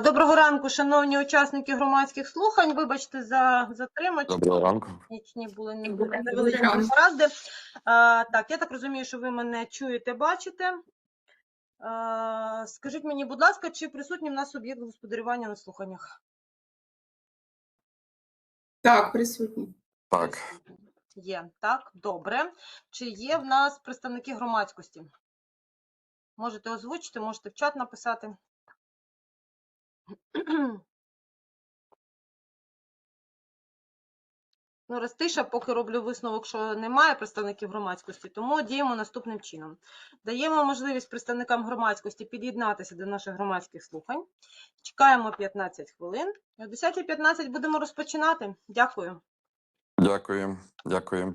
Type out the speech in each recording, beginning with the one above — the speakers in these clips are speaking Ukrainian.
Доброго ранку, шановні учасники громадських слухань. Вибачте за затримку. Доброго ранку. Нічні були невеличкі ранку. Так, я так розумію, що ви мене чуєте, бачите. А, Скажіть мені, будь ласка, чи присутній в нас суб'єкт господарювання на слуханнях? Так, присутні. Так, Є, так, добре. Чи є в нас представники громадськості? Можете озвучити, можете в чат написати. Ну, раз тиша, поки роблю висновок, що немає представників громадськості, тому діємо наступним чином. Даємо можливість представникам громадськості під'єднатися до наших громадських слухань. Чекаємо 15 хвилин. О 10.15 будемо розпочинати. Дякую. дякую. Дякую.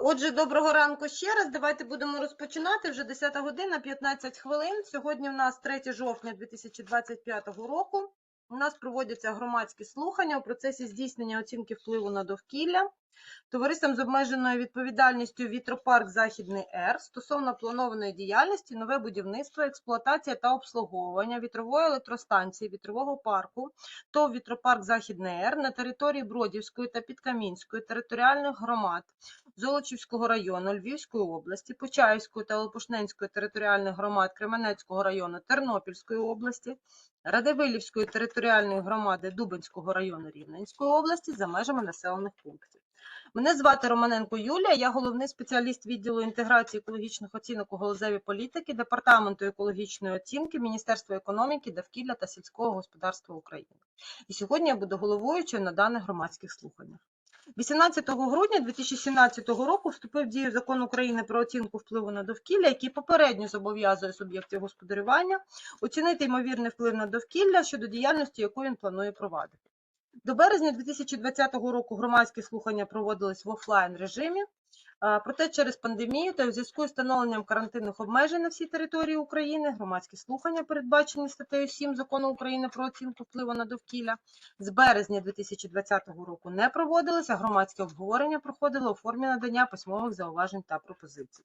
Отже, доброго ранку ще раз. Давайте будемо розпочинати. Вже 10 година, 15 хвилин. Сьогодні в нас 3 жовтня 2025 року. У нас проводяться громадські слухання у процесі здійснення оцінки впливу на довкілля. Товариством з обмеженою відповідальністю Вітропарк Західний Р стосовно планованої діяльності, нове будівництво, експлуатація та обслуговування вітрової електростанції вітрового парку ТОВ Вітропарк Західний Р на території Бродівської та Підкамінської територіальних громад Золочівського району Львівської області, Почаївської та Лопушненської територіальних громад Кременецького району Тернопільської області, Радивилівської територіальної громади Дубенського району Рівненської області за межами населених пунктів. Мене звати Романенко Юлія, я головний спеціаліст відділу інтеграції екологічних оцінок у галузевій політики Департаменту екологічної оцінки Міністерства економіки, довкілля та сільського господарства України. І сьогодні я буду головуючою на даних громадських слуханнях. 18 грудня 2017 року вступив в дію закон України про оцінку впливу на довкілля, який попередньо зобов'язує суб'єктів господарювання оцінити ймовірний вплив на довкілля щодо діяльності, яку він планує провадити. До березня 2020 року громадські слухання проводились в офлайн режимі. Проте через пандемію та у зв'язку з встановленням карантинних обмежень на всій території України громадські слухання, передбачені статтею 7 закону України про оцінку впливу на довкілля, з березня 2020 року не проводилися. Громадське обговорення проходило у формі надання письмових зауважень та пропозицій.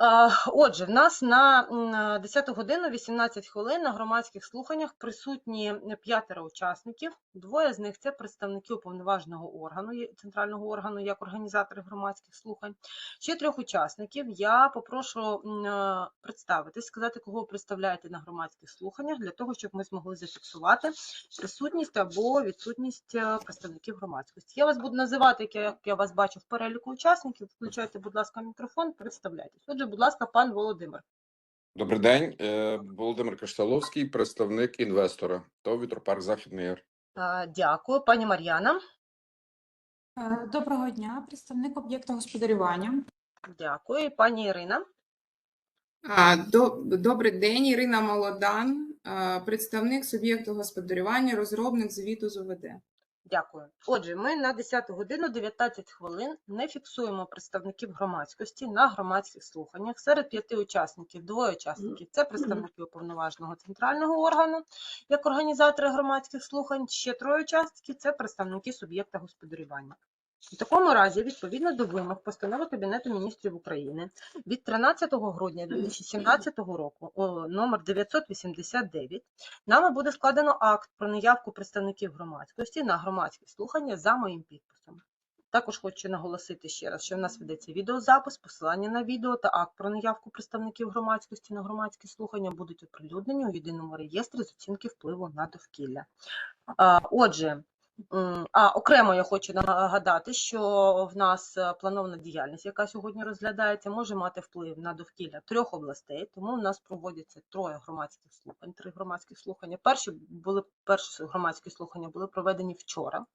Е, Отже, в нас на м, 10 годину 18 хвилин на громадських слуханнях присутні п'ятеро учасників. Двоє з них це представники уповноваженого органу, центрального органу, як організатори громадських слухань. Ще трьох учасників я попрошу е, представитись, сказати, кого представляєте на громадських слуханнях, для того, щоб ми змогли зафіксувати присутність або відсутність е, представників громадськості. Я вас буду називати, як я вас бачу в переліку учасників. Включайте, будь ласка, мікрофон, представляйтесь. Отже, будь ласка, пан Володимир. Добрий день, Е, Володимир Кашталовський, представник інвестора ТОВ Вітропарк Західний Яр. Е, Дякую, пані Мар'яна. Е, Доброго дня, представник об'єкту господарювання. Дякую, І пані Ірина. Добрий день, Ірина Молодан, представник суб'єкту господарювання, розробник звіту з ОВД. Дякую. Отже, ми на 10 годину 19 хвилин не фіксуємо представників громадськості на громадських слуханнях. Серед п'яти учасників двоє учасників це представники уповноваженого центрального органу, як організатори громадських слухань. Ще троє учасників це представники суб'єкта господарювання. У такому разі, відповідно до вимог постанови Кабінету міністрів України від 13 грудня 2017 року номер 989 Нами буде складено акт про наявку представників громадськості на громадські слухання за моїм підписом. Також хочу наголосити ще раз, що в нас ведеться відеозапис, посилання на відео та акт про наявку представників громадськості на громадські слухання будуть оприлюднені у єдиному реєстрі з оцінки впливу на довкілля. Отже, а окремо я хочу нагадати, що в нас е, планована діяльність, яка сьогодні розглядається, може мати вплив на довкілля трьох областей. Тому в нас проводяться троє громадських слухань, три громадських слухання. Перші були перші громадські слухання були проведені вчора.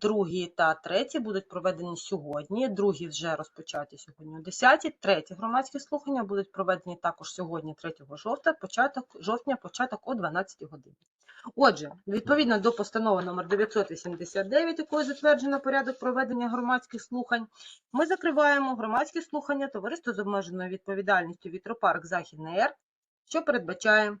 Другі та треті будуть проведені сьогодні. Другі вже розпочаті сьогодні о 10. Треті громадські слухання будуть проведені також сьогодні, 3 жовтня, початок жовтня, початок о 12 годині. Отже, відповідно до постанови номер 989, якою затверджено порядок проведення громадських слухань, ми закриваємо громадські слухання товариство з обмеженою відповідальністю Вітропарк Західний Р, що передбачає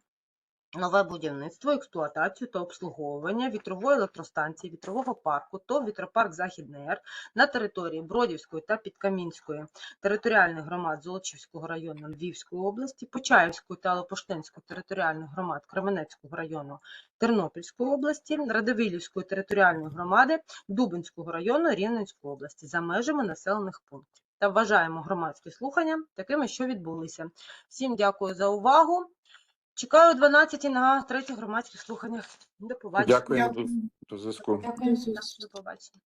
нове будівництво, експлуатацію та обслуговування вітрової електростанції вітрового парку ТОВ Вітропарк Західний Р на території Бродівської та Підкамінської територіальних громад Золочівського району Львівської області, Почаївської та Лопуштинської територіальних громад Кременецького району Тернопільської області, Радивилівської територіальної громади Дубинського району Рівненської області за межами населених пунктів. Та вважаємо громадські слухання такими, що відбулися. Всім дякую за увагу. Чекаю о 12 на третіх громадських слуханнях. До побачення. Дякую Дякую. до, зв'язку. Дякую. До. Побачення.